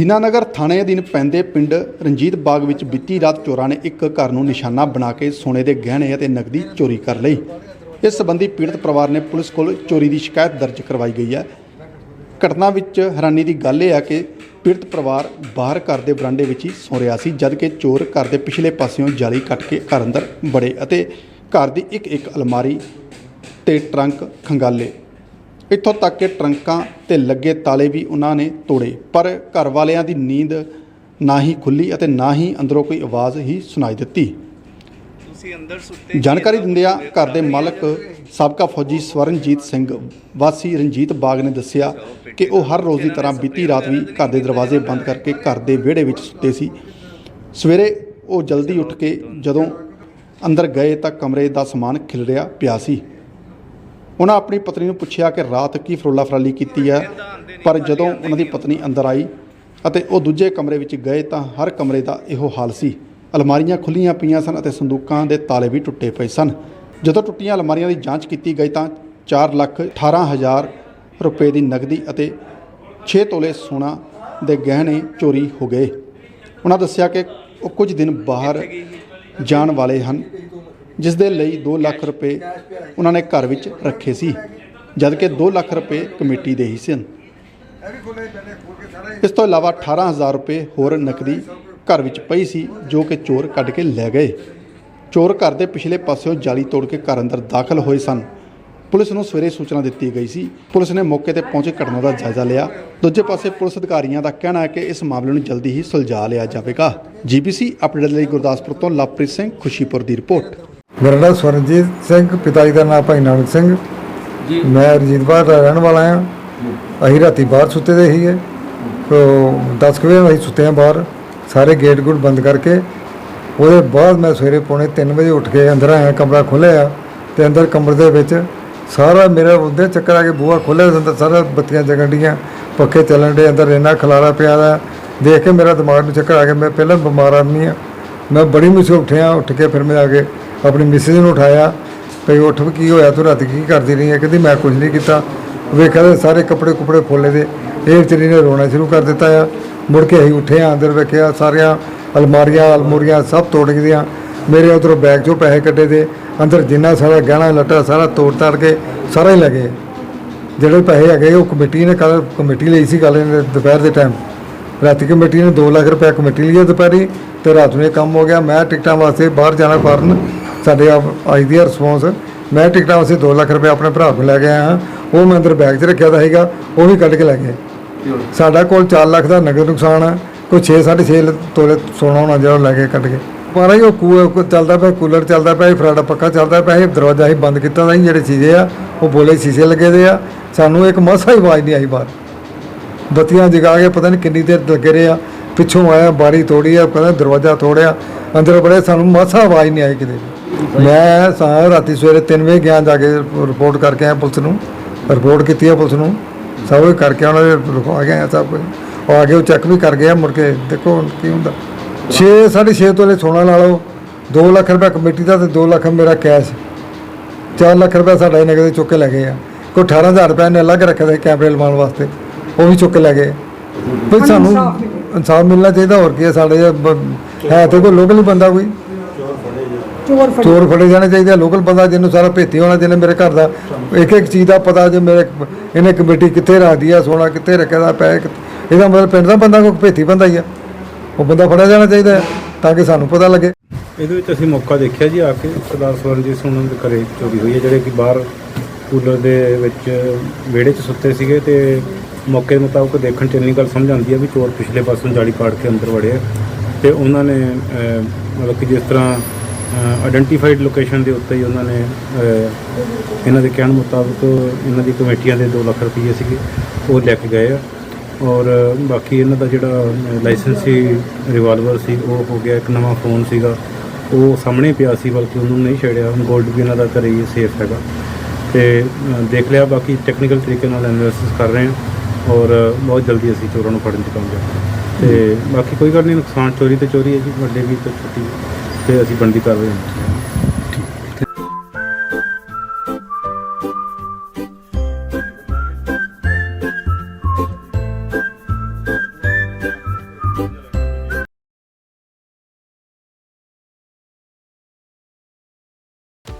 ਦੀਨਾਨਗਰ ਥਾਣੇ ਅਧੀਨ ਪੈਂਦੇ ਪਿੰਡ ਰਣਜੀਤ ਬਾਗ ਵਿੱਚ ਬੀਤੀ ਰਾਤ ਚੋਰਾਂ ਨੇ ਇੱਕ ਘਰ ਨੂੰ ਨਿਸ਼ਾਨਾ ਬਣਾ ਕੇ ਸੋਨੇ ਦੇ ਗਹਿਣੇ ਅਤੇ ਨਕਦੀ ਚੋਰੀ ਕਰ ਲਈ। ਇਸ ਸੰਬੰਧੀ ਪੀੜਤ ਪਰਿਵਾਰ ਨੇ ਪੁਲਿਸ ਕੋਲ ਚੋਰੀ ਦੀ ਸ਼ਿਕਾਇਤ ਦਰਜ ਕਰਵਾਈ ਗਈ ਹੈ। ਘਟਨਾ ਵਿੱਚ ਹੈਰਾਨੀ ਦੀ ਗੱਲ ਇਹ ਹੈ ਕਿ ਪੀੜਤ ਪਰਿਵਾਰ ਬਾਹਰ ਘਰ ਦੇ ਬਰਾਂਡੇ ਵਿੱਚ ਹੀ ਸੌ ਰਿਹਾ ਸੀ ਜਦ ਕਿ ਚੋਰ ਘਰ ਦੇ ਪਿਛਲੇ ਪਾਸਿਓਂ ਜਾਲੀ ਕੱਟ ਕੇ ਘਰ ਅੰਦਰ ਬੜੇ ਅਤੇ ਘਰ ਦੀ ਇੱਕ ਇੱਕ ਅਲਮਾਰੀ ਤੇ ਟਰੰਕ ਖੰਗਾਲੇ। ਇੱਥੋਂ ਤੱਕ ਕਿ ਟਰੰਕਾਂ ਤੇ ਲੱਗੇ ਤਾਲੇ ਵੀ ਉਹਨਾਂ ਨੇ ਤੋੜੇ। ਪਰ ਘਰ ਵਾਲਿਆਂ ਦੀ ਨੀਂਦ ਨਾ ਹੀ ਖੁੱਲੀ ਅਤੇ ਨਾ ਹੀ ਅੰਦਰੋਂ ਕੋਈ ਆਵਾਜ਼ ਹੀ ਸੁਣਾਈ ਦਿੱਤੀ। ਤੁਸੀਂ ਅੰਦਰ ਸੁੱਤੇ ਜਾਣਕਾਰੀ ਦਿੰਦਿਆਂ ਘਰ ਦੇ ਮਾਲਕ ਸਾਬਕਾ ਫੌਜੀ ਸਵਰਨਜੀਤ ਸਿੰਘ ਵਾਸੀ ਰਣਜੀਤ ਬਾਗ ਨੇ ਦੱਸਿਆ ਕਿ ਉਹ ਹਰ ਰੋਜ਼ ਦੀ ਤਰ੍ਹਾਂ ਬੀਤੀ ਰਾਤ ਵੀ ਘਰ ਦੇ ਦਰਵਾਜ਼ੇ ਬੰਦ ਕਰਕੇ ਘਰ ਦੇ ਵਿਹੜੇ ਵਿੱਚ ਸੁੱਤੇ ਸੀ। ਸਵੇਰੇ ਉਹ ਜਲਦੀ ਉੱਠ ਕੇ ਜਦੋਂ ਅੰਦਰ ਗਏ ਤਾਂ ਕਮਰੇ ਦਾ ਸਮਾਨ ਖਿਲਰਿਆ ਪਿਆ ਸੀ। ਉਹਨਾਂ ਆਪਣੀ ਪਤਨੀ ਨੂੰ ਪੁੱਛਿਆ ਕਿ ਰਾਤ ਕੀ ਫਰੋਲਾ ਫਰਾਲੀ ਕੀਤੀ ਹੈ ਪਰ ਜਦੋਂ ਉਹਨਾਂ ਦੀ ਪਤਨੀ ਅੰਦਰ ਆਈ ਅਤੇ ਉਹ ਦੂਜੇ ਕਮਰੇ ਵਿੱਚ ਗਏ ਤਾਂ ਹਰ ਕਮਰੇ ਦਾ ਇਹੋ ਹਾਲ ਸੀ। ਅਲਮਾਰੀਆਂ ਖੁੱਲੀਆਂ ਪਈਆਂ ਸਨ ਅਤੇ ਸੰਦੂਕਾਂ ਦੇ ਤਾਲੇ ਵੀ ਟੁੱਟੇ ਪਏ ਸਨ। ਜਦੋਂ ਟੁੱਟੀਆਂ ਅਲਮਾਰੀਆਂ ਦੀ ਜਾਂਚ ਕੀਤੀ ਗਈ ਤਾਂ 4 ਲੱਖ 18 ਹਜ਼ਾਰ ਰੁਪਏ ਦੀ ਨਕਦੀ ਅਤੇ 6 ਤੋਲੇ ਸੋਨਾ ਦੇ ਗਹਿਣੇ ਚੋਰੀ ਹੋ ਗਏ। ਉਹਨਾਂ ਦੱਸਿਆ ਕਿ ਉਹ ਕੁਝ ਦਿਨ ਬਾਹਰ ਜਾਣ ਵਾਲੇ ਹਨ। ਜਿਸ ਦੇ ਲਈ 2 ਲੱਖ ਰੁਪਏ ਉਹਨਾਂ ਨੇ ਘਰ ਵਿੱਚ ਰੱਖੇ ਸੀ ਜਦ ਕਿ 2 ਲੱਖ ਰੁਪਏ ਕਮੇਟੀ ਦੇ ਹੀ ਸਨ ਇਸ ਤੋਂ ਇਲਾਵਾ 18000 ਰੁਪਏ ਹੋਰ ਨਕਦੀ ਘਰ ਵਿੱਚ ਪਈ ਸੀ, ਜੋ ਕਿ ਚੋਰ ਕੱਢ ਕੇ ਲੈ ਗਏ। ਚੋਰ ਘਰ ਦੇ ਪਿਛਲੇ ਪਾਸਿਓਂ ਜਾਲੀ ਤੋੜ ਕੇ ਘਰ ਅੰਦਰ ਦਾਖਲ ਹੋਏ ਸਨ। ਪੁਲਿਸ ਨੂੰ ਸਵੇਰੇ ਸੂਚਨਾ ਦਿੱਤੀ ਗਈ ਸੀ। ਪੁਲਿਸ ਨੇ ਮੌਕੇ ਤੇ ਪਹੁੰਚ ਕੇ ਘਟਨਾ ਦਾ ਜਾਇਜ਼ਾ ਲਿਆ। ਦੂਜੇ ਪਾਸੇ ਪੁਲਿਸ ਅਧਿਕਾਰੀਆਂ ਦਾ ਕਹਿਣਾ ਹੈ ਕਿ ਇਸ ਮਾਮਲੇ ਨੂੰ ਜਲਦੀ ਹੀ ਸੁਲਝਾ ਲਿਆ ਜਾਵੇਗਾ। ਜੀਬੀਸੀ ਅਪਡੇਟ ਲਈ ਗੁਰਦਾਸਪੁਰ ਤੋਂ ਲਵਪ੍ਰੀਤ ਸਿੰਘ ਖੁਸ਼ੀਪੁਰ ਦੀ ਰਿਪੋਰਟ। ਮੇਰਾ ਨਾਮ ਸਵਰਨਜੀਤ ਸਿੰਘ ਪਿਤਾ ਜੀ ਦਾ ਨਾਮ ਭਾਈ ਨਾਨਕ ਸਿੰਘ। ਜੀ। ਮੈਂ ਰਜੀਤ ਬਾਹਰ ਦਾ ਰਹਿਣ ਵਾਲਾ ਹਾਂ। ਅਸੀਂ ਰਾਤੀ ਬਾਹਰ ਸੁੱਤੇ ਦੇ ਸੀਗੇ। ਤੋ 10 ਕੁ ਵਜੇ ਅਸੀਂ ਸੁੱਤੇ ਹਾਂ ਬਾਹਰ। ਸਾਰੇ ਗੇਟ ਗੁੱਟ ਬੰਦ ਕਰਕੇ ਉਹਦੇ ਬਾਅਦ ਮੈਂ ਸਵੇਰੇ ਪੌਣੇ 3 ਵਜੇ ਉੱਠ ਕੇ ਅੰਦਰ ਆਇਆ ਕਮਰਾ ਖੋਲ੍ਹਿਆ ਤੇ ਅੰਦਰ ਕਮਰੇ ਦੇ ਵਿੱਚ ਸਾਰਾ ਮੇਰਾ ਉਹਦੇ ਚੱਕਰ ਆ ਕੇ ਬੂਹਾ ਖੋਲ੍ਹਿਆ ਅੰਦਰ ਸਾਰਾ ਬੱਤੀਆਂ ਜਗਣ ਡੀਆਂ ਪੱਖੇ ਚੱਲਣ ਦੇ ਅੰਦਰ ਇੰਨਾ ਖਲਾਰਾ ਪਿਆ ਦਾ। ਦੇਖ ਕੇ ਮੇਰਾ ਦਿਮਾਗ ਨੂੰ ਚੱਕਰ ਆ ਗਿਆ ਮੈਂ ਪਹਿਲਾਂ ਬਿਮਾਰ ਆਦਮੀ ਆ ਮੈਂ ਬੜੀ ਮੁਸ਼ਕਿਲ ਉੱਠਿਆ ਉੱਠ ਕੇ ਫਿਰ ਮੈਂ ਆ ਕੇ ਆਪਣੀ ਮਿਸਿਸ ਨੂੰ ਉਠਾਇਆ, ਭਈ ਉੱਠ ਵੀ ਕੀ ਹੋਇਆ, ਤੂੰ ਰਾਤੀ ਕੀ ਕਰਦੀ ਰਹੀ ਹੈ? ਕਹਿੰਦੀ, ਮੈਂ ਕੁਝ ਨਹੀਂ ਕੀਤਾ। ਵੇਖਿਆ ਤੇ ਸਾਰੇ ਕੱਪੜੇ ਕੁਪੜੇ ਫੋਲੇ ਦੇ ਇਹ ਵਿਚਾਰੀ ਨੇ ਰੋਣਾ ਸ਼ੁਰੂ ਕਰ ਦਿੱਤਾ ਆ। ਮੁੜ ਕੇ ਅਸੀਂ ਉੱਠੇ ਆ ਅੰਦਰ ਵੇਖਿਆ ਸਾਰੀਆਂ ਅਲਮਾਰੀਆਂ, ਅਲਮੂਰੀਆਂ ਸਭ ਤੋੜ ਗਈਆਂ ਮੇਰੇ ਉਧਰੋਂ ਬੈਗ ਚੋਂ ਪੈਸੇ ਕੱਢੇ ਦੇ। ਅੰਦਰ ਜਿੰਨਾ ਸਾਰਾ ਗਹਿਣਾ, ਲੱਟਾ ਸਾਰਾ ਤੋੜ ਤਾੜ ਕੇ ਸਾਰਾ ਹੀ ਲੱਗੇ ਜਿਹੜੇ ਪੈਸੇ ਹੈਗੇ, ਉਹ ਕਮੇਟੀ ਨੇ ਕੱਲ ਕਮੇਟੀ ਲਈ ਸੀ ਕੱਲ ਦੁਪਹਿਰ ਦੇ ਟਾਈਮ ਰਾਤੀ ਕਮੇਟੀ ਨੇ 2 ਲੱਖ ਰੁਪਏ ਕਮੇਟੀ ਲਈ ਹੈ ਦੁਪਹਿਰੀ ਤੇ ਰਾਤ ਨੂੰ ਇਹ ਕੰਮ ਹੋ ਗਿਆ। ਮੈਂ ਟਿਕਟਾਂ ਵਾਸਤੇ ਬਾਹਰ ਜਾਣਾ ਫਾਰਨ ਸਾਡੇ ਆਪ ਆਈ ਦੀ ਰਿਸਪੌਂਸ ਮੈਂ ਟਿਕਟਾਂ ਵਾਸਤੇ 2 ਲੱਖ ਰੁਪਏ ਆਪਣੇ ਭਰਾ ਕੋਲ ਲੈ ਕੇ ਆਇਆ ਹਾਂ। ਉਹ ਮੈਂ ਅੰਦਰ ਬੈਗ 'ਚ ਰੱਖਿਆ ਦਾ ਸੀਗਾ, ਉਹ ਵੀ ਕੱਢ ਕੇ ਲੈ ਗਏ। ਸਾਡਾ ਕੋਲ 4 ਲੱਖ ਦਾ ਨਗਦ ਨੁਕਸਾਨ ਆ, ਕੋਈ 6 6.5 ਤੋਲੇ ਸੋਨਾ ਹੋਣਾ ਜਿਹੜਾ ਉਹ ਲੈ ਕੇ ਕੱਢ ਕੇ। ਪਰ ਇਹ ਉਹ ਕੂ- ਚੱਲਦਾ ਪਿਆ, ਕੂਲਰ ਚੱਲਦਾ ਪਿਆ ਫਰਾਡਾ ਪੱਕਾ ਚੱਲਦਾ ਪਿਆ, ਇਹ ਦਰਵਾਜ਼ਾ ਹੀ ਬੰਦ ਕੀਤਾ ਤਾਂ ਜਿਹੜੇ ਸ਼ੀਸ਼ੇ ਆ, ਉਹ ਬੋਲੇ ਸ਼ੀਸ਼ੇ ਲੱਗੇ ਦੇ ਆ। ਸਾਨੂੰ ਇੱਕ ਮਸਾ ਹੀ ਆਵਾਜ਼ ਨਹੀਂ ਆਈ ਬਾਹਰ। ਬੱਤੀਆਂ ਜਗਾ ਕੇ ਪਤਾ ਨਹੀਂ ਕਿੰਨੀ ਦੇਰ ਲੱਗੇ ਰਹੇ ਆ। ਪਿੱਛੋਂ ਆਇਆ, ਬਾਰੀ ਤੋੜੀ ਆ, ਕਹਿੰਦਾ ਦਰਵਾਜ਼ਾ ਤੋੜਿਆ। ਅੰਦਰ ਬੜੇ ਸਾਨੂੰ ਮਾਸਾ ਆਵਾਜ਼ ਨਹੀਂ ਆਈ ਕਿਤੇ ਮੈਂ ਸਾ ਰਾਤੀ ਸਵੇਰੇ 3 ਵਜੇ ਗਿਆ ਜਾ ਕੇ ਰਿਪੋਰਟ ਕਰਕੇ ਆਇਆ ਪੁਲਿਸ ਨੂੰ। ਰਿਪੋਰਟ ਕੀਤੀ ਆ ਪੁਲਿਸ ਨੂੰ। ਸਭ ਕੁਝ ਕਰਕੇ ਉਹਨਾਂ ਦੇ ਲਿਖਵਾ ਕੇ ਆਇਆ ਸਭ ਕੁਝ। ਉਹ ਆ ਕੇ ਉਹ ਚੈੱਕ ਵੀ ਕਰ ਗਿਆ ਮੁੜ ਕੇ। ਦੇਖੋ ਹੁਣ ਕੀ ਹੁੰਦਾ। 6 6.5 ਤੋਲੇ ਸੋਨਾ ਲਾ ਲਓ। 2 ਲੱਖ ਰੁਪਏ ਕਮੇਟੀ ਦਾ ਤੇ 2 ਲੱਖ ਮੇਰਾ ਕੈਸ਼ 4 ਲੱਖ ਰੁਪਏ ਸਾਡਾ ਹੀ ਨਗਦ ਚੁੱਕ ਕੇ ਲੈ ਗਏ ਆ। ਕੋਈ 18000 ਰੁਪਏ ਨੇ ਅਲੱਗ ਰੱਖਿਆ ਸੀ ਕੈਮਰੇ ਲਵਾਉਣ ਵਾਸਤੇ। ਉਹ ਵੀ ਚੁੱਕ ਕੇ ਲੈ ਗਏ। ਵੀ ਸਾਨੂੰ ਇਨਸਾਫ ਮਿਲਣਾ ਚਾਹੀਦਾ ਹੋਰ ਕੀ ਹੈ ਸਾਡੇ ਹੈ ਤੇ ਕੋਈ ਲੋਕਲ ਹੀ ਬੰਦਾ ਕੋਈ। ਚੋਰ ਫੜੇ। ਜਾਣੇ ਚਾਹੀਦੇ ਲੋਕਲ ਬੰਦਾ ਜਿਹਨੂੰ ਸਾਰਾ ਭੇਤੀ ਹੋਣਾ ਜਿਹਨੇ ਮੇਰੇ ਘਰ ਦਾ। ਇੱਕ ਇੱਕ ਚੀਜ਼ ਦਾ ਪਤਾ ਜੇ ਮੇਰੇ ਇਹਨੇ ਕਮੇਟੀ ਕਿੱਥੇ ਰੱਖਦੀ ਆ ਸੋਨਾ ਕਿੱਥੇ ਰੱਖਿਆ ਦਾ ਪੈ ਇਹਦਾ ਮਤਲਬ ਪਿੰਡ ਦਾ ਬੰਦਾ ਕੋਈ ਭੇਤੀ ਬੰਦਾ ਹੀ ਆ। ਉਹ ਬੰਦਾ ਫੜਿਆ ਜਾਣਾ ਚਾਹੀਦਾ ਹੈ, ਤਾਂ ਕਿ ਸਾਨੂੰ ਪਤਾ ਲੱਗੇ। ਇਹਦੇ ਵਿੱਚ ਅਸੀਂ ਮੌਕਾ ਦੇਖਿਆ ਜੀ ਆ ਕੇ। ਸਰਦਾਰ ਸਵਰਨਜੀਤ ਸਿੰਘ ਦੇ ਘਰੇ ਚੋਰੀ ਹੋਈ ਹੈ ਜਿਹੜੇ ਕਿ ਬਾਹਰ ਕੂਲਰ ਦੇ ਵਿੱਚ ਵਿਹੜੇ 'ਚ ਸੁੱਤੇ ਸੀਗੇ ਤੇ ਮੌਕੇ ਦੇ ਮੁਤਾਬਕ ਦੇਖਣ 'ਚ ਇੰਨੀ ਗੱਲ ਸਮਝ ਆਉਂਦੀ ਹੈ ਵੀ ਚੋਰ ਪਿਛਲੇ ਪਾਸੋਂ ਜਾਲੀ ਪਾੜ ਕੇ ਅੰਦਰ ਵੜੇ ਆ। ਤੇ ਉਹਨਾਂ ਨੇ ਮਤਲਬ ਕਿ ਜਿਸ ਤਰ੍ਹਾਂ ਆਇਡੈਂਟੀਫਾਈਡ ਲੋਕੇਸ਼ਨ ਦੇ ਉੱਤੇ ਹੀ ਉਹਨਾਂ ਨੇ ਇਹਨਾਂ ਦੇ ਕਹਿਣ ਮੁਤਾਬਕ ਇਹਨਾਂ ਦੀ ਕਮੇਟੀਆਂ ਦੇ 2 ਲੱਖ ਰੁਪਏ ਸੀਗੇ, ਉਹ ਲੈ ਕੇ ਗਏ ਆ। ਔਰ ਬਾਕੀ ਇਹਨਾਂ ਦਾ ਜਿਹੜਾ ਲਾਇਸੈਂਸ ਸੀ ਰਿਵਾਲਵਰ ਸੀ, ਉਹ ਹੋ ਗਿਆ ਇੱਕ ਨਵਾਂ ਫੋਨ ਸੀਗਾ। ਉਹ ਸਾਹਮਣੇ ਪਿਆ ਸੀ, ਬਲਕਿ ਉਹਨੂੰ ਨਹੀਂ ਛੇੜਿਆ। ਹੁਣ 골ਡ ਵੀ ਇਹਨਾਂ ਦਾ ਘਰੇ ਹੀ ਸੇਫ ਹੈਗਾ। ਤੇ ਦੇਖ ਲਿਆ, ਬਾਕੀ ਟੈਕਨੀਕਲ ਤਰੀਕੇ ਨਾਲ ਐਨਾਲਿਸਿਸ ਕਰ ਰਹੇ ਹਾਂ ਔਰ ਬਹੁਤ ਜਲਦੀ ਅਸੀਂ ਚੋਰਾਂ ਨੂੰ ਫੜਨ 'ਚ ਕਾਮਯਾਬ ਤੇ ਬਾਕੀ ਕੋਈ ਗੱਲ ਨਹੀਂ ਨੁਕਸਾਨ ਚੋਰੀ ਤੇ ਚੋਰੀ ਹੈ ਜੀ, ਵੱਡੇ ਵੀ ਤੇ ਛੋਟੀ ਵੀ। ਤੇ ਅਸੀਂ ਬਣਦੀ ਕਰ ਰਹੇ ਹਾਂ।